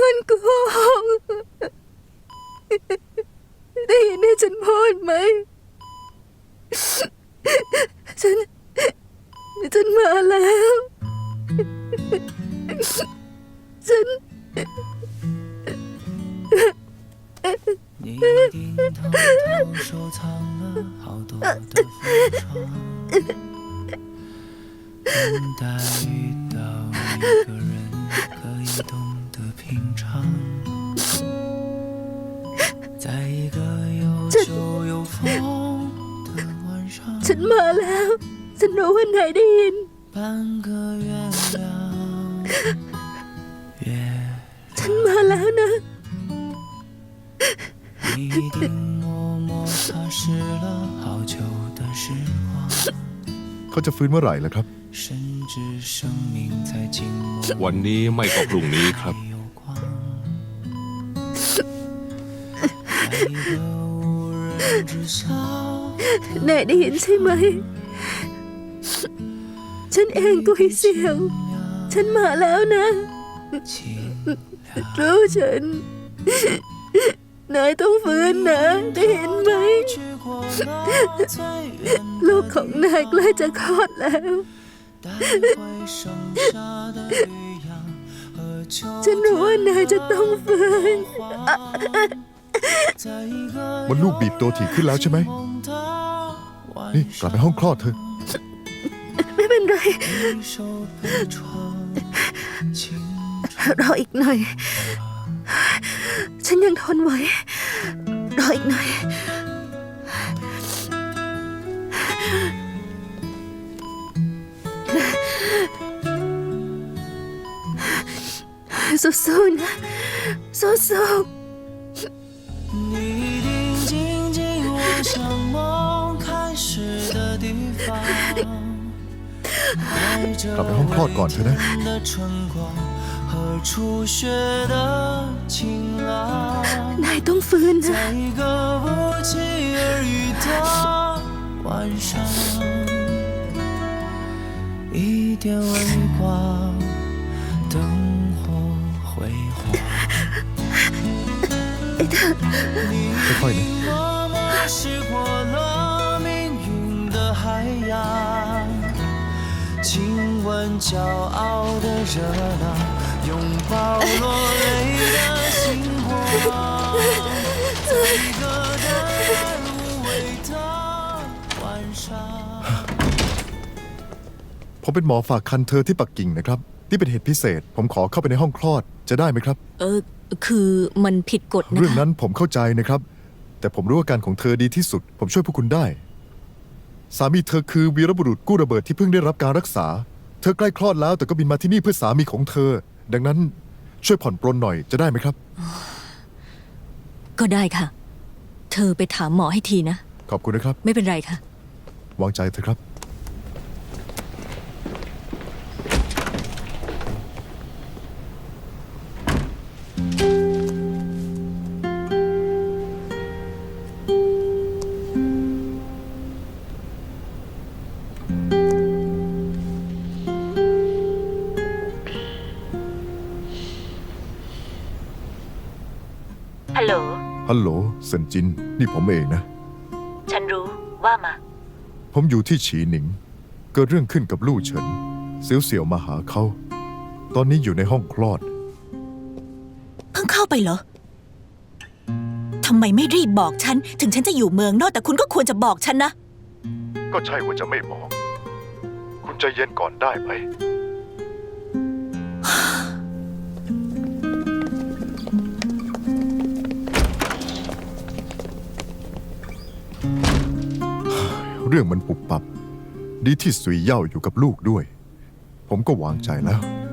มันโกหกได้ยินที่ฉันพูดไหม ฉัน ฉันมาแล้ว ฉัน 你一定偷偷收藏了好多的风霜， 等待遇到一个人可以懂得平常，在一个有酒有风的晚上， ฉันมาแล้ว ฉันรู้ว่านายได้ยิน 半个月亮，月 ฉันมาแล้วนะ 你一定默默擦拭了好久的时光。 เขาจะฟื้นเมื่อไหร่ล่ะครับ วันนี้ไม่ก็พรุ่งนี้ครับ แน่ได้ยินใช่ไหม ฉันเองก็เสียง ฉันมาแล้วนะ รู้ฉัน นายต้องฟื้นนะได้เห็นไหม ลูกของนายใกล้จะคลอดแล้ว ฉันรู้ว่านายจะต้องฟื้น มันลูกบีบตัวถี่ขึ้นแล้วใช่ไหม นี่กลับไปห้องคลอดเถอะ ไม่เป็นไร รออีกหน่อย ฉันยังทนไหว รออีกหน่อย สู้ๆนะ สู้ๆ 你一定紧紧握向梦开始的地方，带着 กลับไปห้องคลอดก่อนเถอะนะ 的春光和 初雪的晴朗，在一个不期而遇的晚上，一点微光，灯火辉煌。你默默驶过了命运的海洋。亲吻骄傲的热浪，拥抱落泪的星光，在一个淡无味的晚上。 ผมเป็นหมอฝากคันเธอที่ปักกิ่งนะครับ นี่เป็นเหตุพิเศษ ผมขอเข้าไปในห้องคลอดจะได้ไหมครับ เออ คือมันผิดกฎนะ เรื่อง คะ นั้นผมเข้าใจนะครับ แต่ผมรู้อาการของเธอดีที่สุด ผมช่วยพวกคุณได้ สามีเธอคือวีรบุรุษกู้ระเบิดที่เพิ่งได้รับการรักษา เธอใกล้คลอดแล้วแต่ก็บินมาที่นี่เพื่อสามีของเธอ ดังนั้นช่วยผ่อนปรนหน่อยจะได้ไหมครับ ก็ได้ค่ะ เธอไปถามหมอให้ทีนะ ขอบคุณนะครับ ไม่เป็นไรค่ะ วางใจเถอะครับ ฮัลโหล ฮัลโหลเซินจิน นี่ผมเองนะ ฉันรู้ว่ามา ผมอยู่ที่ฉีหนิง เกิดเรื่องขึ้นกับลู่เฉิน เสียวเสี่ยวมาหาเขา ตอนนี้อยู่ในห้องคลอด เพิ่งเข้าไปเหรอ ทำไมไม่รีบบอกฉัน ถึงฉันจะอยู่เมืองนอกแต่คุณก็ควรจะบอกฉันนะ ก็ใช่ว่าจะไม่บอก คุณใจเย็นก่อนได้ไหม เรื่องมันปุบปับ ดีที่สุยเย่าอยู่กับลูกด้วย ผมก็วางใจแล้ว